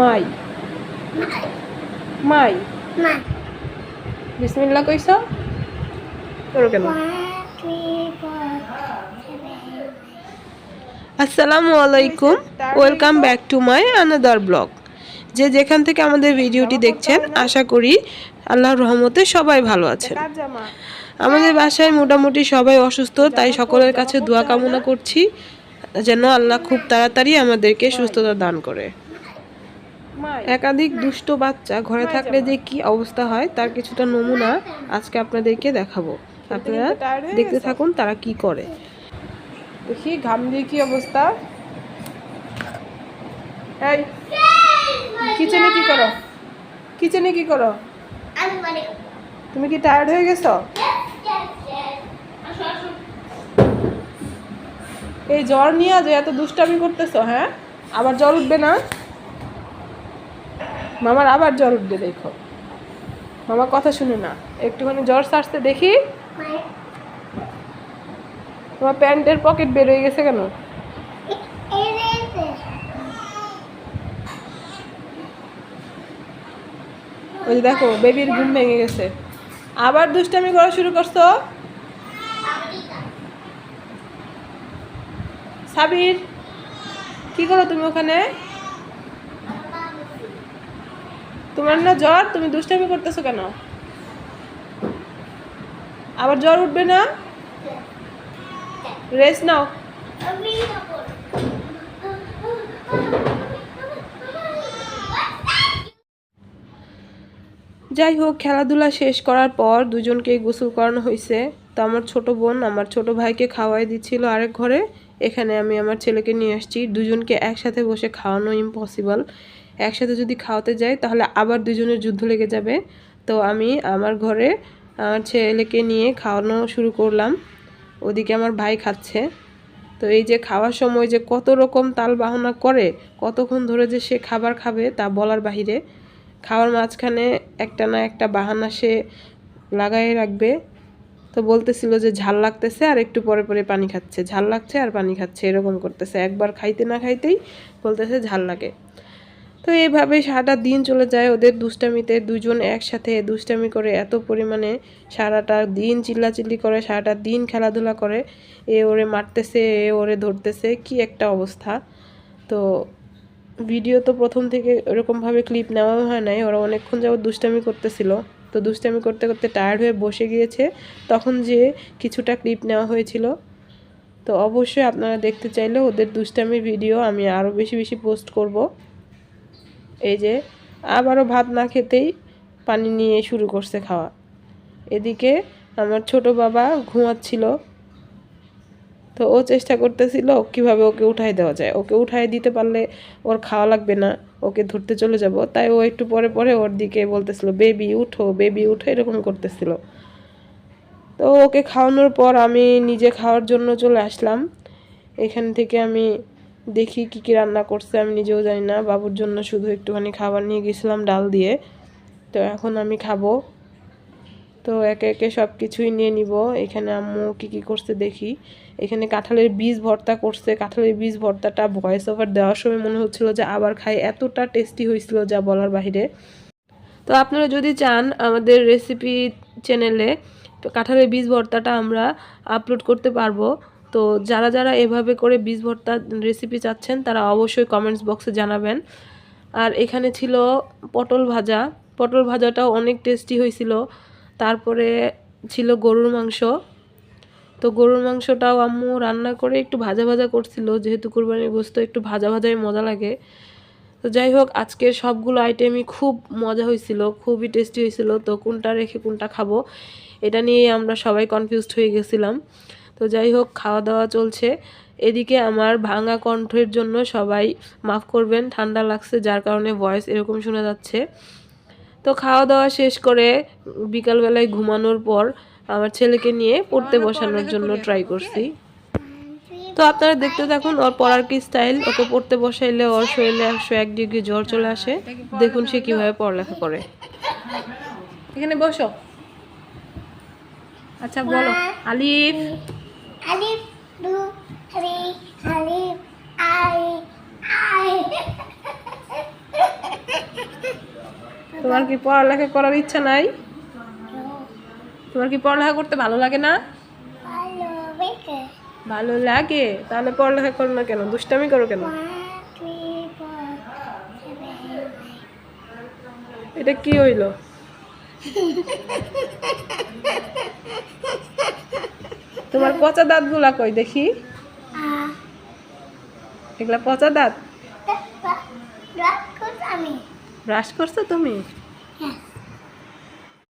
মাই। মাই। বিসমিল্লা কইছ? করো কেন? আসসালামু আলাইকুম। Welcome back to my another blog. যে যেখান থেকে আমাদের ভিডিওটি দেখছেন আশা করি আল্লাহর রহমতে সবাই ভালো আছেন। আমাদের বাসায় মোটামুটি সবাই অসুস্থ তাই সকলের কাছে দোয়া কামনা করছি যেন আল্লাহ খুব তাড়াতাড়ি আমাদেরকে সুস্থতা দান করে। একাধিক দুষ্ট বাচ্চা ঘরে থাকলে যে কি অবস্থা হয়, তার কিছুটা নমুনা আজকে আপনাদেরকে দেখাবো। আপনারা দেখতে থাকুন তারা কি করে। দেখি, ঘাম দিয়ে কি অবস্থা? কিচেনে কি করো? কিচেনে কি করো? তুমি কি টায়ার্ড হয়ে গেছো? এই জ্বর নিয়ে যে এত দুষ্টামি করতেছো হ্যাঁ? আবার জ্বর উঠবে না? মামার আবার জ্বর উঠবে, দেখো। মামার কথা শুনে না। একটুখানি জ্বর সারতে দেখি। তোমার প্যান্টের পকেট বের হয়ে গেছে কেন? ওই যে দেখো বেবির ঘুম ভেঙে গেছে। আবার দুষ্টামি করা শুরু করছ? সাবির, কি করো তুমি ওখানে? তোমার না জ্বর, তুমি দুষ্টামি করতেছো কেন? আবার জ্বর উঠবে না? রেস্ট নাও। যাই হোক, খেলাধুলা শেষ করার পর দুজনকে গোসল করানো হয়েছে। তো আমার ছোট বোন, আমার ছোট ভাইকে খাওয়াই দিচ্ছিল আরেক ঘরে। এখানে আমি আমার ছেলেকে নিয়ে আসছি। দুজনকে একসাথে বসে খাওয়ানো ইম্পসিবল একসাথে যদি খাওয়াতে যাই, তাহলে আবার দুজনের যুদ্ধ লেগে যাবে। তো আমি আমার ঘরে আমার ছেলেকে নিয়ে খাওয়ানো শুরু করলাম। ওদিকে আমার ভাই খাচ্ছে। তো এই যে খাওয়ার সময় যে কত রকম তাল বাহনা করে, কতক্ষণ ধরে যে সে খাবার খাবে তা বলার বাহিরে। খাওয়ার মাঝখানে একটা না একটা বাহানা সে লাগাই রাখবে। তো বলতেছিল যে ঝাল লাগতেছে আর একটু পরে পরে পানি খাচ্ছে। ঝাল লাগছে আর পানি খাচ্ছে, এরকম করতেছে। একবার খাইতে না খাইতেই বলতেছে ঝাল লাগে। তো এইভাবে সারাটা দিন চলে যায় ওদের দুষ্টামিতে। দুজন একসাথে দুষ্টামি করে এত পরিমাণে সারাটা দিন চিল্লাচিল্লি করে, সারাটা দিন খেলাধুলা করে। এ ওরে মারতেছে, এ ওরে ধরতেছে, কি একটা অবস্থা। তো ভিডিও তো প্রথম থেকে ওরকমভাবে ক্লিপ নেওয়া হয় নাই, ওরা অনেকক্ষণ যাবত দুষ্টামি করতেছিল। তো দুষ্টামি করতে করতে টায়ার্ড হয়ে বসে গিয়েছে। তখন যে কিছুটা ক্লিপ নেওয়া হয়েছিল। তো অবশ্যই আপনারা দেখতে চাইলে ওদের দুষ্টামির ভিডিও আমি আরও বেশি বেশি পোস্ট করব। এই যে আবারও ভাত না খেতেই পানি নিয়ে শুরু করছে খাওয়া। এদিকে আমার ছোট বাবা ঘুমাচ্ছিল। তো ও চেষ্টা করতেছিল কীভাবে ওকে উঠাই দেওয়া যায়। ওকে উঠাই দিতে পারলে ওর খাওয়া লাগবে না, ওকে ধরতে চলে যাব। তাই ও একটু পরে পরে ওর দিকে বলতেছিল, বেবি, উঠো বেবি, উঠো, এরকম করতেছিল। তো ওকে খাওয়ানোর পর আমি নিজে খাওয়ার জন্য চলে আসলাম। এখান থেকে আমি দেখি কি কি রান্না করছে, আমি নিজেও জানি না। বাবুর জন্য শুধু একটুখানি খাবার নিয়ে গেছিলাম ডাল দিয়ে। তো এখন আমি খাব। তো একে একে সব কিছুই নিয়ে নিব। এখানে আম্মু কি কি করছে দেখি। এখানে কাঁঠালের বীজ ভর্তা করছে। কাঁঠালের বীজ ভর্তাটা ভয়েস ওভার দেওয়ার সময় মনে হচ্ছিল যে আবার খাই। এতটা টেস্টি হয়েছিল যা বলার বাহিরে। তো আপনারা যদি চান আমাদের রেসিপি চ্যানেলে কাঁঠালের বীজ ভর্তাটা আমরা আপলোড করতে পারব তো যারা যারা এভাবে করে বীজ ভর্তা রেসিপি চাচ্ছেন, তারা অবশ্যই কমেন্টস বক্সে জানাবেন। আর এখানে ছিল পটল ভাজা। পটল ভাজাটাও অনেক টেস্টি হয়েছিল। তারপরে ছিল গরুর মাংস। তো গরুর মাংসটাও আম্মু রান্না করে একটু ভাজা ভাজা করছিল, যেহেতু কোরবানির গোস্ত একটু ভাজা ভাজাই মজা লাগে। তো যাই হোক, আজকের সবগুলো আইটেমই খুব মজা হয়েছিল, খুবই টেস্টি হয়েছিল। তো কোনটা রেখে কোনটা খাব, এটা নিয়ে আমরা সবাই কনফিউজড হয়ে গেছিলাম। তো যাই হোক খাওয়া দাওয়া চলছে। এদিকে আমার ভাঙা কণ্ঠের জন্য সবাই মাফ করবেন ঠান্ডা লাগছে যার কারণে ভয়েস এরকম শোনা যাচ্ছে। তো খাওয়া দাওয়া শেষ করে বিকালবেলায় ঘুমানোর পর আমার ছেলেকে নিয়ে পড়তে বসানোর জন্য ট্রাই করছি। তো আপনারা দেখতে থাকুন ওর পড়ার কি স্টাইল ওকে পড়তে বসাইলে ওর শরীরে একশো এক ডিগ্রি জ্বর চলে আসে। দেখুন সে কীভাবে পড়ালেখা করে। এখানে বসো। আচ্ছা বলো। আলিফ। Alif, two, three, Alif, I, I. তোমার কি পড়ালেখা করার ইচ্ছা নাই? তোমার কি পড়ালেখা করতে ভালো লাগে না? ভালো লাগে। তাহলে পড়ালেখা করো না কেন? দুষ্টামি করো কেন? এটা কি হইল? তোমার পচা দাঁতগুলা কই দেখি? এগুলা পচা দাঁত? ব্রাশ করছ তুমি? Yes.